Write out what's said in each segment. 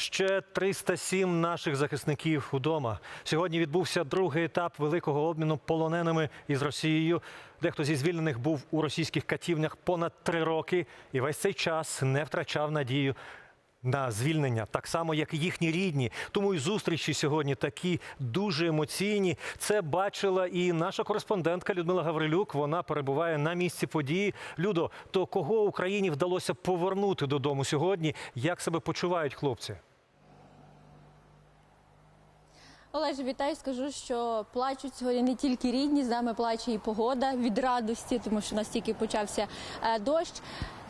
Ще 307 наших захисників удома. Сьогодні відбувся другий етап великого обміну полоненими із Росією. Дехто зі звільнених був у російських катівнях понад три роки і весь цей час не втрачав надію на звільнення, так само як і їхні рідні. Тому і зустрічі сьогодні такі дуже емоційні. Це бачила і наша кореспондентка Людмила Гаврилюк. Вона перебуває на місці події. Людо, то кого Україні вдалося повернути додому сьогодні? Як себе почувають хлопці? Олеже, вітаю. Скажу, що плачуть сьогодні не тільки рідні, з нами плаче і погода від радості, тому що у нас тільки почався е, дощ.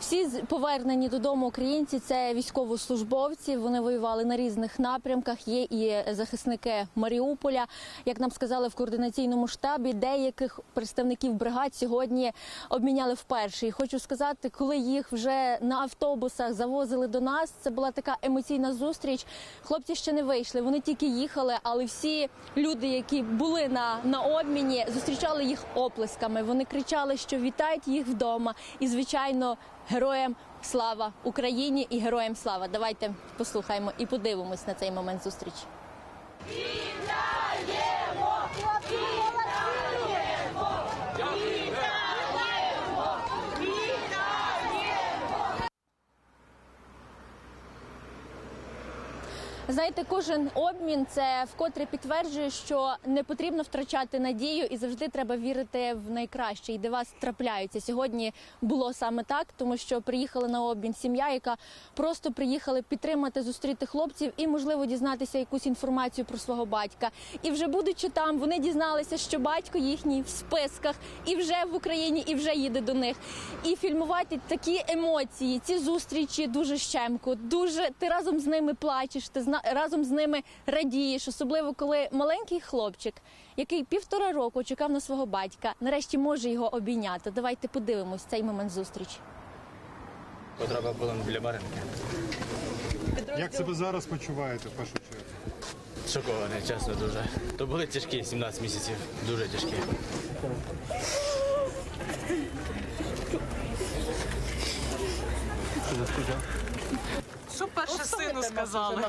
Всі повернені додому українці це військовослужбовці. Вони воювали на різних напрямках. Є і захисники Маріуполя. Як нам сказали в координаційному штабі, деяких представників бригад сьогодні обміняли вперше. І хочу сказати, коли їх вже на автобусах завозили до нас, це була така емоційна зустріч. Хлопці ще не вийшли. Вони тільки їхали, але всі люди, які були на, на обміні, зустрічали їх оплесками. Вони кричали, що вітають їх вдома. І звичайно, героям слава Україні і героям слава. Давайте послухаємо і подивимось на цей момент зустрічі. Знаєте, кожен обмін це вкотре підтверджує, що не потрібно втрачати надію і завжди треба вірити в найкраще. І де вас трапляються. Сьогодні було саме так, тому що приїхала на обмін сім'я, яка просто приїхали підтримати, зустріти хлопців і, можливо, дізнатися якусь інформацію про свого батька. І вже будучи там, вони дізналися, що батько їхній в списках і вже в Україні, і вже їде до них. І фільмувати такі емоції, ці зустрічі дуже щемко. Дуже ти разом з ними плачеш, ти зна разом з ними радієш, особливо коли маленький хлопчик, який півтора року чекав на свого батька, нарешті може його обійняти. Давайте подивимось цей момент зустрічі. Потреба була біля баринки. Як себе зараз почуваєте в першу чергу? Шокований, чесно, дуже. То були тяжкі 17 місяців, дуже тяжкі. Що перше сину сказали?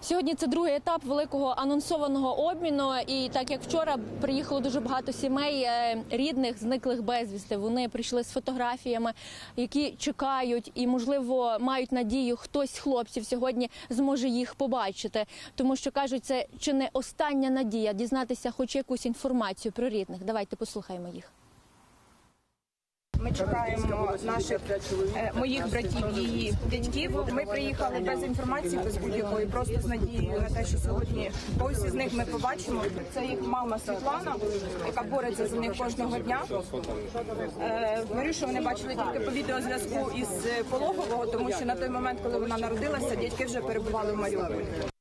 Сьогодні це другий етап великого анонсованого обміну. І так як вчора приїхало дуже багато сімей е, рідних, зниклих безвісти. Вони прийшли з фотографіями, які чекають і, можливо, мають надію, хтось з хлопців сьогодні зможе їх побачити. Тому що кажуть, це чи не остання надія дізнатися хоч якусь інформацію про рідних. Давайте послухаємо їх. Ми чекаємо наших е, моїх братів, її дядьків. Ми приїхали без інформації, без будь-якої, просто з надією на те, що сьогодні когось із них ми побачимо. Це їх мама Світлана, яка бореться за них кожного дня. Е, Марюшу вони бачили тільки по відеозв'язку із пологового, тому що на той момент, коли вона народилася, дядьки вже перебували в Маріуполі.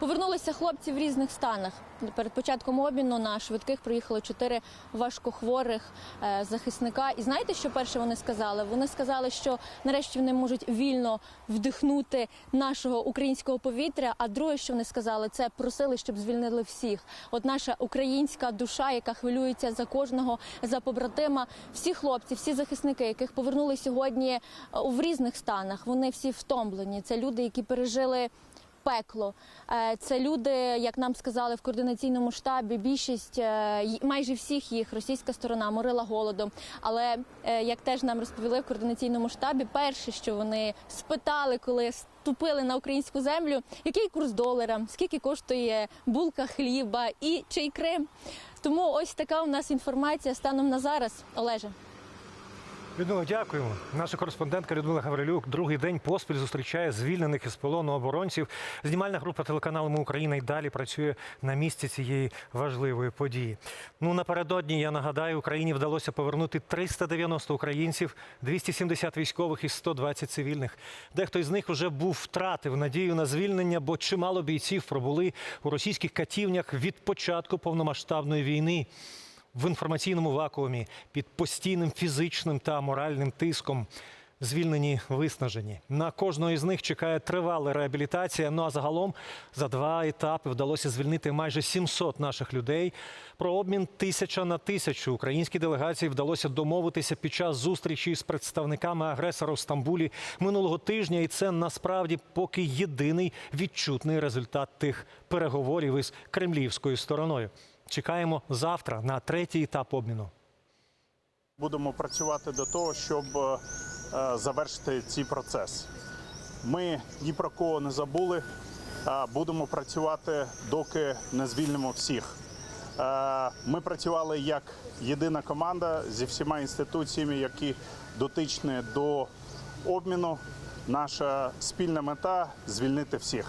Повернулися хлопці в різних станах. Перед початком обміну на швидких приїхало чотири важкохворих е, захисника. І знаєте, що перше вони сказали? Вони сказали, що нарешті вони можуть вільно вдихнути нашого українського повітря. А друге, що вони сказали, це просили, щоб звільнили всіх. От наша українська душа, яка хвилюється за кожного, за побратима. Всі хлопці, всі захисники, яких повернули сьогодні е, в різних станах. Вони всі втомлені. Це люди, які пережили пекло. Е, Це люди, як нам сказали в координаційному штабі, більшість е, майже всіх їх російська сторона морила голодом. Але е, як теж нам розповіли в координаційному штабі, перше, що вони спитали, коли ступили на українську землю, який курс долара, скільки коштує булка хліба і чий Крим. Тому ось така у нас інформація станом на зараз, Олеже. Людмила, дякуємо. Наша кореспондентка Людмила Гаврилюк другий день поспіль зустрічає звільнених із полону оборонців. Знімальна група телеканалу «Ми Україна» і далі працює на місці цієї важливої події. Ну напередодні я нагадаю, Україні вдалося повернути 390 українців, 270 військових і 120 цивільних. Дехто із них вже був втратив надію на звільнення, бо чимало бійців пробули у російських катівнях від початку повномасштабної війни в інформаційному вакуумі під постійним фізичним та моральним тиском. Звільнені виснажені. На кожного із них чекає тривала реабілітація. Ну а загалом за два етапи вдалося звільнити майже 700 наших людей. Про обмін тисяча на тисячу українській делегації вдалося домовитися під час зустрічі з представниками агресора в Стамбулі минулого тижня. І це насправді поки єдиний відчутний результат тих переговорів із кремлівською стороною. Чекаємо завтра на третій етап обміну. Будемо працювати до того, щоб е, завершити цей процес. Ми ні про кого не забули. Будемо працювати, доки не звільнимо всіх. Е, Ми працювали як єдина команда зі всіма інституціями, які дотичні до обміну. Наша спільна мета звільнити всіх.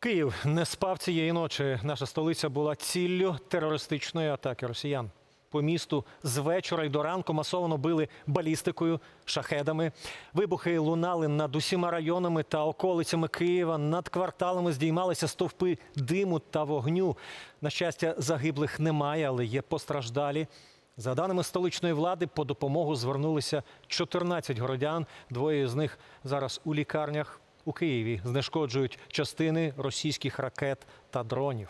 Київ не спав цієї ночі. Наша столиця була ціллю терористичної атаки росіян. По місту з вечора й до ранку масово били балістикою, шахедами. Вибухи лунали над усіма районами та околицями Києва. Над кварталами здіймалися стовпи диму та вогню. На щастя, загиблих немає, але є постраждалі. За даними столичної влади, по допомогу звернулися 14 городян. Двоє з них зараз у лікарнях у Києві знешкоджують частини російських ракет та дронів.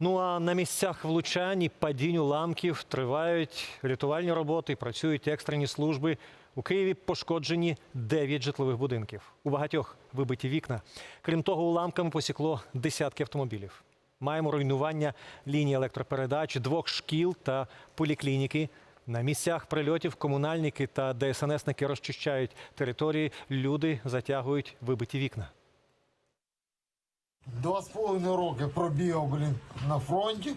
Ну а на місцях влучань і падінь уламків тривають рятувальні роботи, працюють екстрені служби. У Києві пошкоджені 9 житлових будинків. У багатьох вибиті вікна. Крім того, уламками посікло десятки автомобілів. Маємо руйнування лінії електропередач, двох шкіл та поліклініки. На місцях прильотів комунальники та ДСНСники розчищають території. Люди затягують вибиті вікна. Два з половиною роки пробігав, блін, на фронті,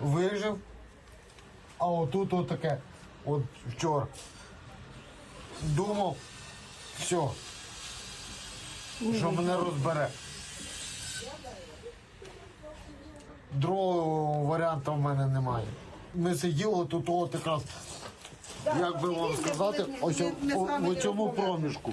вижив. А отут отаке, от вчора. Думав, все, що мене розбере. Другого варіанту в мене немає. Ми сиділи тут от якраз, як би вам сказати, ось у, цьому проміжку.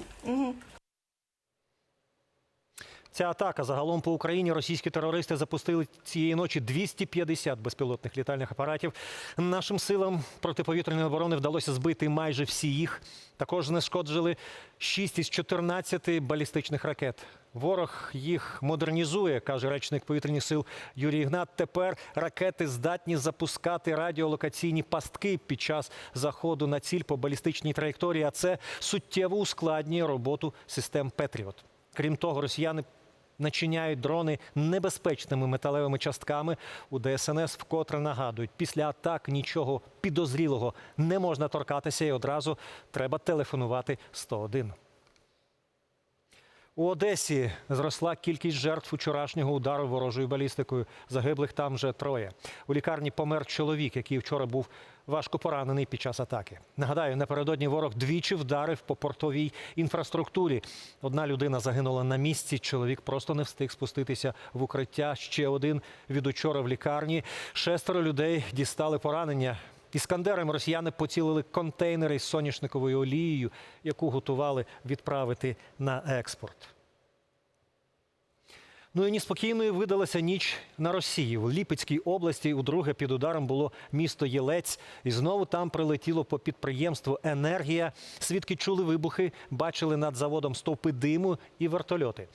Ця атака загалом по Україні російські терористи запустили цієї ночі 250 безпілотних літальних апаратів. Нашим силам протиповітряної оборони вдалося збити майже всі їх. Також знешкоджили 6 із 14 балістичних ракет. Ворог їх модернізує, каже речник повітряних сил Юрій Ігнат. Тепер ракети здатні запускати радіолокаційні пастки під час заходу на ціль по балістичній траєкторії. А це суттєво ускладнює роботу систем Петріот. Крім того, росіяни начиняють дрони небезпечними металевими частками. У ДСНС вкотре нагадують, після атак нічого підозрілого не можна торкатися і одразу треба телефонувати 101. У Одесі зросла кількість жертв вчорашнього удару ворожою балістикою. Загиблих там вже троє. У лікарні помер чоловік, який вчора був важко поранений під час атаки. Нагадаю, напередодні ворог двічі вдарив по портовій інфраструктурі. Одна людина загинула на місці. Чоловік просто не встиг спуститися в укриття. Ще один від учора в лікарні. Шестеро людей дістали поранення. Іскандерами росіяни поцілили контейнери з соняшниковою олією, яку готували відправити на експорт. Ну і неспокійною видалася ніч на Росії. В Ліпецькій області удруге під ударом було місто Єлець. І знову там прилетіло по підприємству енергія. Свідки чули вибухи, бачили над заводом стовпи диму і вертольоти.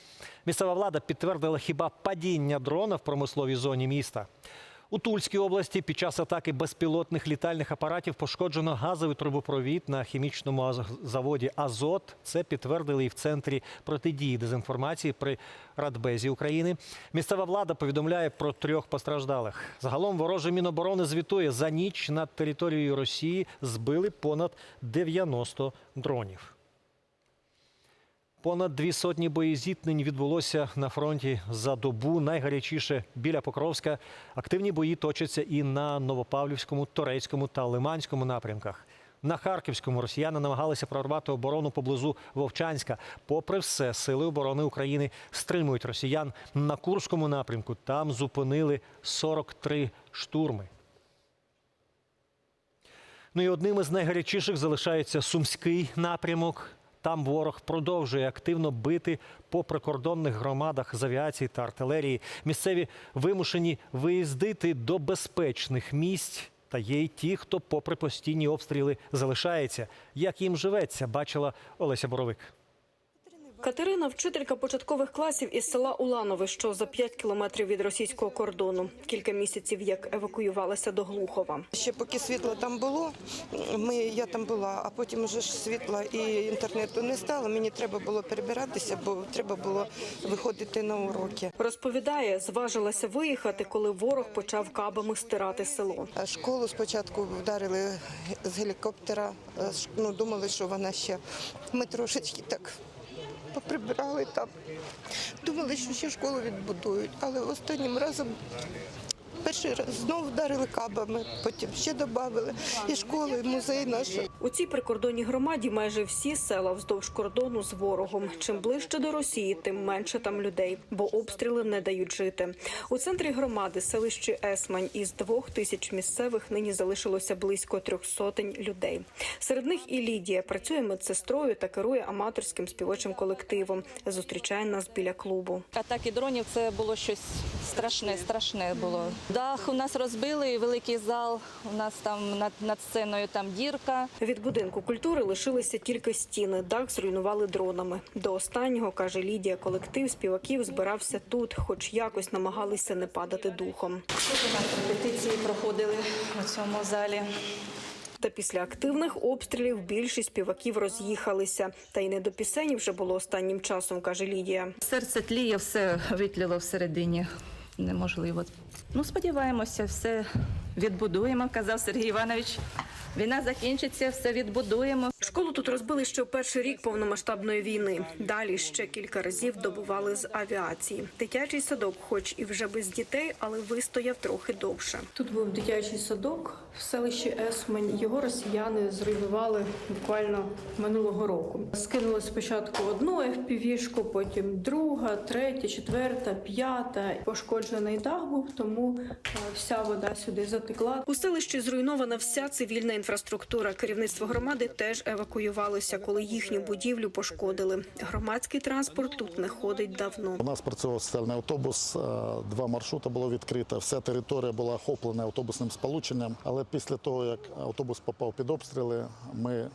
Місцева влада підтвердила хіба падіння дрона в промисловій зоні міста. У Тульській області під час атаки безпілотних літальних апаратів пошкоджено газовий трубопровід на хімічному заводі Азот. Це підтвердили і в центрі протидії дезінформації при Радбезі України. Місцева влада повідомляє про трьох постраждалих. Загалом вороже міноборони звітує за ніч над територією Росії збили понад 90 дронів. Понад дві сотні боєзіткнень відбулося на фронті за добу. Найгарячіше біля Покровська. Активні бої точаться і на Новопавлівському, Торецькому та Лиманському напрямках. На Харківському росіяни намагалися прорвати оборону поблизу Вовчанська. Попри все, сили оборони України стримують росіян на Курському напрямку. Там зупинили 43 штурми. Ну і одним із найгарячіших залишається Сумський напрямок. Там ворог продовжує активно бити по прикордонних громадах з авіації та артилерії. Місцеві вимушені виїздити до безпечних місць. Та є й ті, хто, попри постійні обстріли, залишається. Як їм живеться, бачила Олеся Боровик. Катерина – вчителька початкових класів із села Уланове, що за 5 кілометрів від російського кордону. Кілька місяців як евакуювалася до Глухова. Ще поки світло там було, ми, я там була, а потім вже ж світла і інтернету не стало. Мені треба було перебиратися, бо треба було виходити на уроки. Розповідає, зважилася виїхати, коли ворог почав кабами стирати село. Школу спочатку вдарили з гелікоптера. е, Ну, думали, що вона ще. Ми трошечки так поприбирали там. Думали, що ще школу відбудують, але останнім разом. Перший раз знову вдарили кабами, потім ще додали і школи, і музей наш. У цій прикордонній громаді майже всі села вздовж кордону з ворогом. Чим ближче до Росії, тим менше там людей, бо обстріли не дають жити. У центрі громади селищі Есмань із двох тисяч місцевих нині залишилося близько трьох сотень людей. Серед них і Лідія працює медсестрою та керує аматорським співочим колективом. Зустрічає нас біля клубу. Атаки дронів це було щось страшне, страшне було. Дах у нас розбили, великий зал. У нас там над, над сценою там дірка. Від будинку культури лишилися тільки стіни. Дах зруйнували дронами. До останнього каже Лідія, колектив співаків збирався тут, хоч якось намагалися не падати духом. Репетиції проходили у цьому залі. Та після активних обстрілів більшість співаків роз'їхалися. Та й не до пісень вже було останнім часом, каже Лідія. Серце тліє, все витліло всередині. Неможливо. Ну, сподіваємося, все відбудуємо, казав Сергій Іванович. Війна закінчиться, все відбудуємо. Школу тут розбили ще в перший рік повномасштабної війни. Далі ще кілька разів добували з авіації. Дитячий садок, хоч і вже без дітей, але вистояв трохи довше. Тут був дитячий садок в селищі Есмань. Його росіяни зруйнували буквально минулого року. Скинули спочатку одну FPV-шку, потім друга, третя, четверта, п'ята. Пошкоджений дах був, тому е, вся вода сюди затекла. У селищі зруйнована вся цивільна інфраструктура. Керівництво громади теж евакуювалося, коли їхню будівлю пошкодили. Громадський транспорт тут не ходить давно. У нас працював соціальний автобус, е, два маршрути було відкрито. Вся територія була охоплена автобусним сполученням. Але після того, як автобус попав під обстріли, ми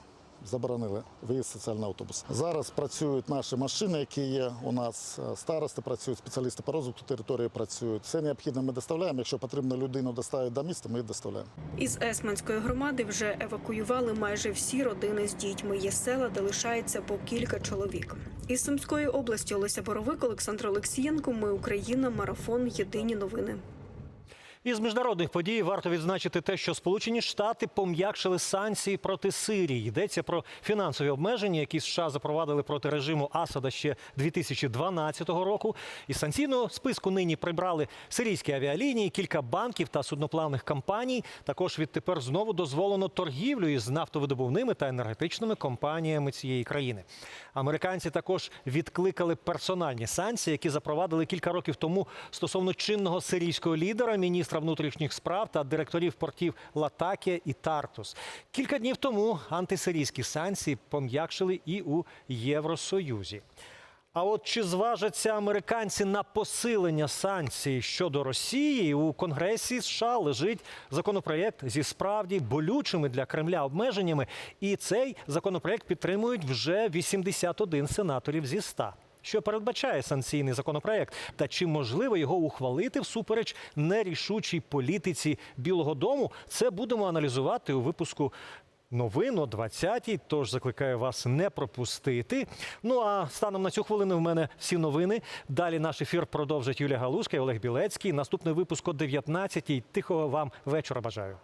заборонили виїзд соціального автобуса. Зараз працюють наші машини, які є у нас. е, Старости працюють, спеціалісти по розвитку території працюють. Все необхідне ми доставляємо. Якщо потрібно людину доставити до міста, ми її доставляємо. Із Есманської громади вже евакуювали майже всі родини з дітьми. Є села, де лишається по кілька чоловік. Із Сумської області Олеся Боровик, Олександр Олексієнко. Ми Україна. Марафон. Єдині новини. Із міжнародних подій варто відзначити те, що Сполучені Штати пом'якшили санкції проти Сирії. Йдеться про фінансові обмеження, які США запровадили проти режиму Асада ще 2012 року. Із санкційного списку нині прибрали сирійські авіалінії, кілька банків та судноплавних компаній. Також відтепер знову дозволено торгівлю із нафтовидобувними та енергетичними компаніями цієї країни. Американці також відкликали персональні санкції, які запровадили кілька років тому стосовно чинного сирійського лідера, міністра внутрішніх справ та директорів портів Латакія і Тартус. Кілька днів тому антисирійські санкції пом'якшили і у Євросоюзі. А от чи зважаться американці на посилення санкцій щодо Росії у Конгресі США лежить законопроєкт зі справді болючими для Кремля обмеженнями, і цей законопроєкт підтримують вже 81 сенаторів зі 100. Що передбачає санкційний законопроєкт, та чи можливо його ухвалити всупереч нерішучій політиці Білого Дому? Це будемо аналізувати у випуску новин о 20-й, тож закликаю вас не пропустити. Ну а станом на цю хвилину в мене всі новини. Далі наш ефір продовжить Юлія Галушка і Олег Білецький. Наступний випуск о 19-й. Тихого вам вечора бажаю.